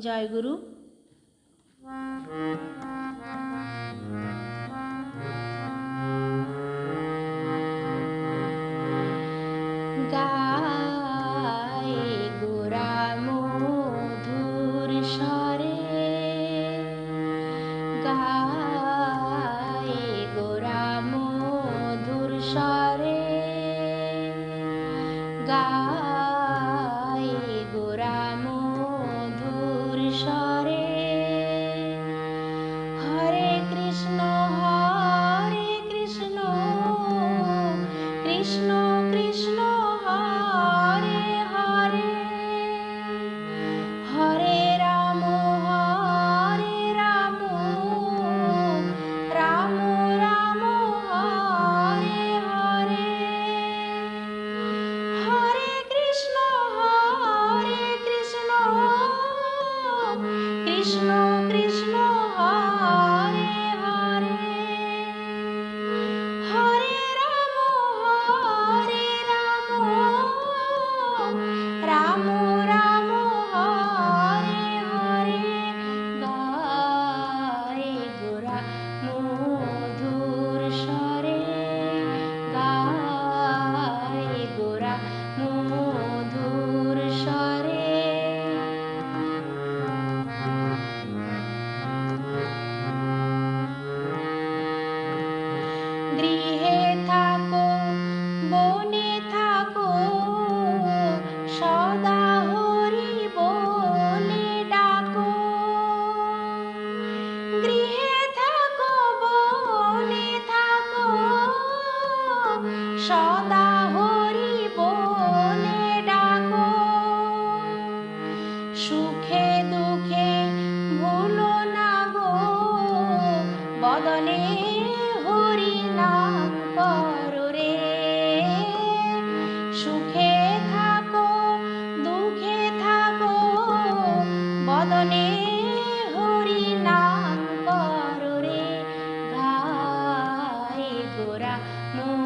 জয় গুরু Krishna সদা হরি বলে ডাকো। সুখে দুঃখে ভুলো না গো। বদলে হরি নাম করো রে। সুখে থাকো, দুঃখে থাকো বদলে হরি নাম করো রে। ঘাই গোরা মো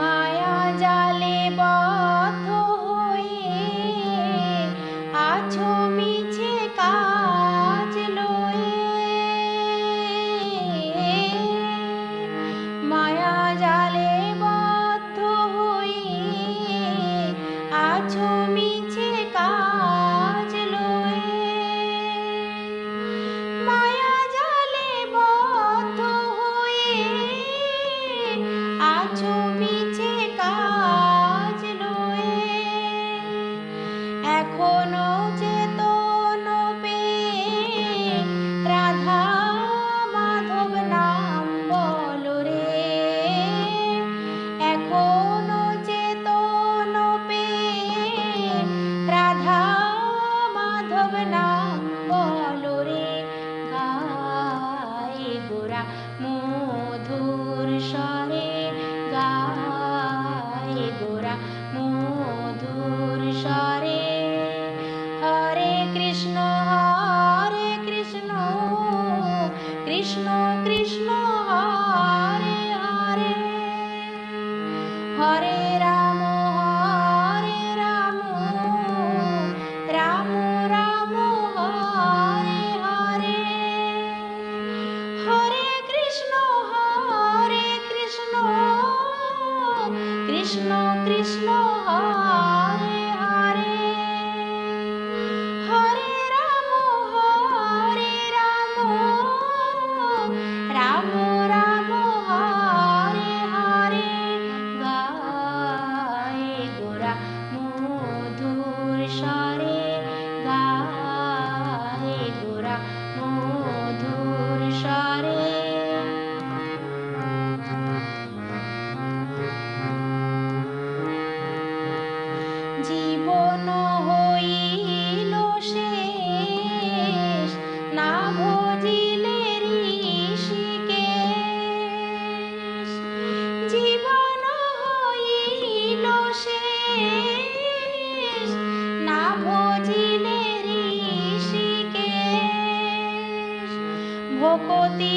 মায়া জালে বল মধুর স্বরে গায় গোরা। মধুর স্বরে হরে কৃষ্ণ কৃষ্ণ কৃষ্ণ কৃষ্ণ। কৃষ্ণ ভকতি